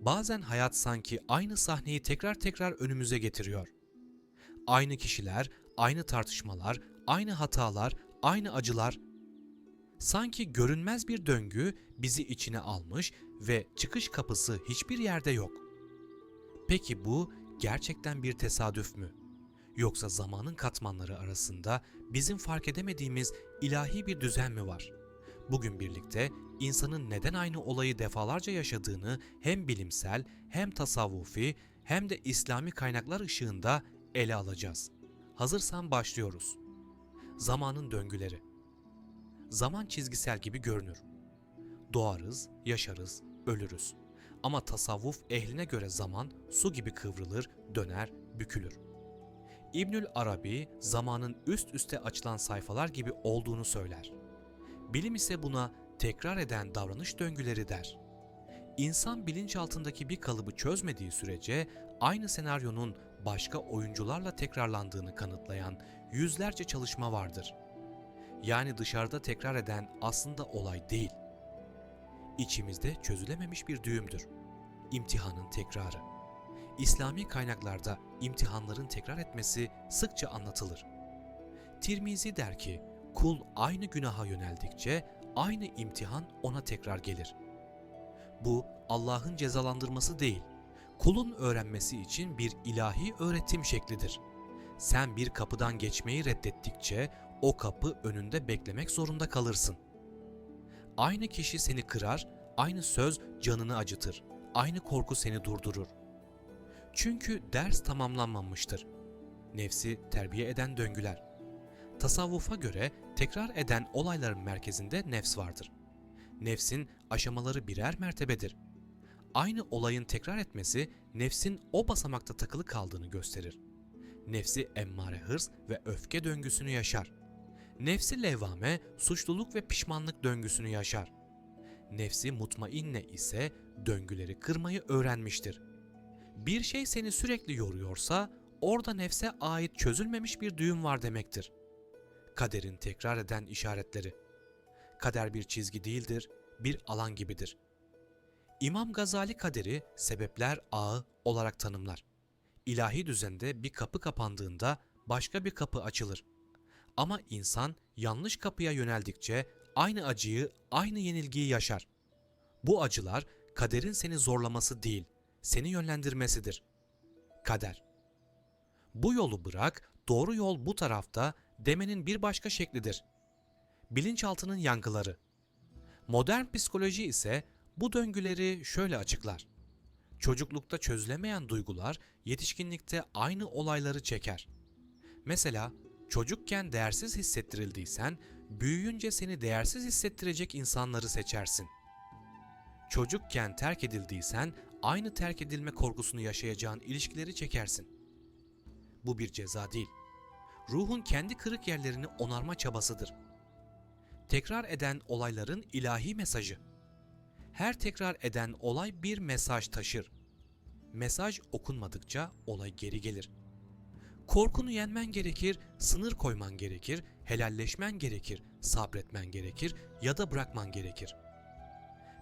Bazen hayat sanki aynı sahneyi tekrar tekrar önümüze getiriyor. Aynı kişiler, aynı tartışmalar, aynı hatalar, aynı acılar. Sanki görünmez bir döngü bizi içine almış ve çıkış kapısı hiçbir yerde yok. Peki bu gerçekten bir tesadüf mü? Yoksa zamanın katmanları arasında bizim fark edemediğimiz ilahi bir düzen mi var? Bugün birlikte insanın neden aynı olayı defalarca yaşadığını hem bilimsel hem tasavvufi hem de İslami kaynaklar ışığında ele alacağız. Hazırsan başlıyoruz. Zamanın döngüleri. Zaman çizgisel gibi görünür. Doğarız, yaşarız, ölürüz. Ama tasavvuf ehline göre zaman su gibi kıvrılır, döner, bükülür. İbnül Arabi zamanın üst üste açılan sayfalar gibi olduğunu söyler. Bilim ise buna tekrar eden davranış döngüleri der. İnsan bilinçaltındaki bir kalıbı çözmediği sürece aynı senaryonun başka oyuncularla tekrarlandığını kanıtlayan yüzlerce çalışma vardır. Yani dışarıda tekrar eden aslında olay değil. İçimizde çözülememiş bir düğümdür. İmtihanın tekrarı. İslami kaynaklarda imtihanların tekrar etmesi sıkça anlatılır. Tirmizi der ki, kul aynı günaha yöneldikçe aynı imtihan ona tekrar gelir. Bu Allah'ın cezalandırması değil, kulun öğrenmesi için bir ilahi öğretim şeklidir. Sen bir kapıdan geçmeyi reddettikçe o kapı önünde beklemek zorunda kalırsın. Aynı kişi seni kırar, aynı söz canını acıtır, aynı korku seni durdurur. Çünkü ders tamamlanmamıştır. Nefsi terbiye eden döngüler. Tasavvufa göre tekrar eden olayların merkezinde nefs vardır. Nefsin aşamaları birer mertebedir. Aynı olayın tekrar etmesi nefsin o basamakta takılı kaldığını gösterir. Nefsi emmare hırs ve öfke döngüsünü yaşar. Nefsi levvame suçluluk ve pişmanlık döngüsünü yaşar. Nefsi mutmainne ise döngüleri kırmayı öğrenmiştir. Bir şey seni sürekli yoruyorsa orada nefse ait çözülmemiş bir düğüm var demektir. Kaderin tekrar eden işaretleri. Kader bir çizgi değildir, bir alan gibidir. İmam Gazali kaderi sebepler ağı olarak tanımlar. İlahi düzende bir kapı kapandığında başka bir kapı açılır. Ama insan yanlış kapıya yöneldikçe aynı acıyı, aynı yenilgiyi yaşar. Bu acılar kaderin seni zorlaması değil, seni yönlendirmesidir. Kader. Bu yolu bırak, doğru yol bu tarafta demenin bir başka şeklidir. Bilinçaltının yankıları. Modern psikoloji ise bu döngüleri şöyle açıklar. Çocuklukta çözülemeyen duygular yetişkinlikte aynı olayları çeker. Mesela çocukken değersiz hissettirildiysen, büyüyünce seni değersiz hissettirecek insanları seçersin. Çocukken terk edildiysen, aynı terk edilme korkusunu yaşayacağın ilişkileri çekersin. Bu bir ceza değil. Ruhun kendi kırık yerlerini onarma çabasıdır. Tekrar eden olayların ilahi mesajı. Her tekrar eden olay bir mesaj taşır. Mesaj okunmadıkça olay geri gelir. Korkunu yenmen gerekir, sınır koyman gerekir, helalleşmen gerekir, sabretmen gerekir ya da bırakman gerekir.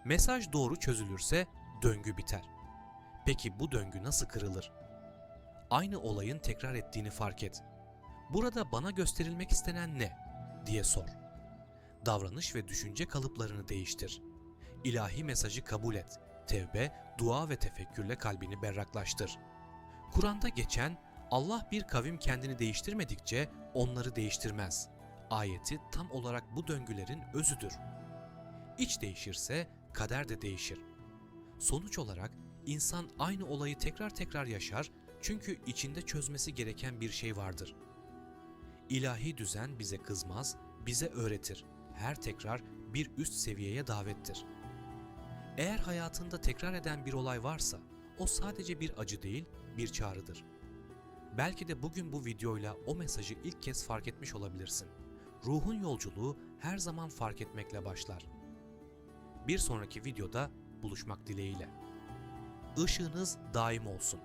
Mesaj doğru çözülürse döngü biter. Peki bu döngü nasıl kırılır? Aynı olayın tekrar ettiğini fark et. Burada bana gösterilmek istenen ne diye sor. Davranış ve düşünce kalıplarını değiştir. İlahi mesajı kabul et. Tevbe, dua ve tefekkürle kalbini berraklaştır. Kur'an'da geçen Allah bir kavim kendini değiştirmedikçe onları değiştirmez. Ayeti tam olarak bu döngülerin özüdür. İç değişirse kader de değişir. Sonuç olarak insan aynı olayı tekrar tekrar yaşar çünkü içinde çözmesi gereken bir şey vardır. İlahi düzen bize kızmaz, bize öğretir. Her tekrar bir üst seviyeye davettir. Eğer hayatında tekrar eden bir olay varsa, o sadece bir acı değil, bir çağrıdır. Belki de bugün bu videoyla o mesajı ilk kez fark etmiş olabilirsin. Ruhun yolculuğu her zaman fark etmekle başlar. Bir sonraki videoda buluşmak dileğiyle. Işığınız daim olsun.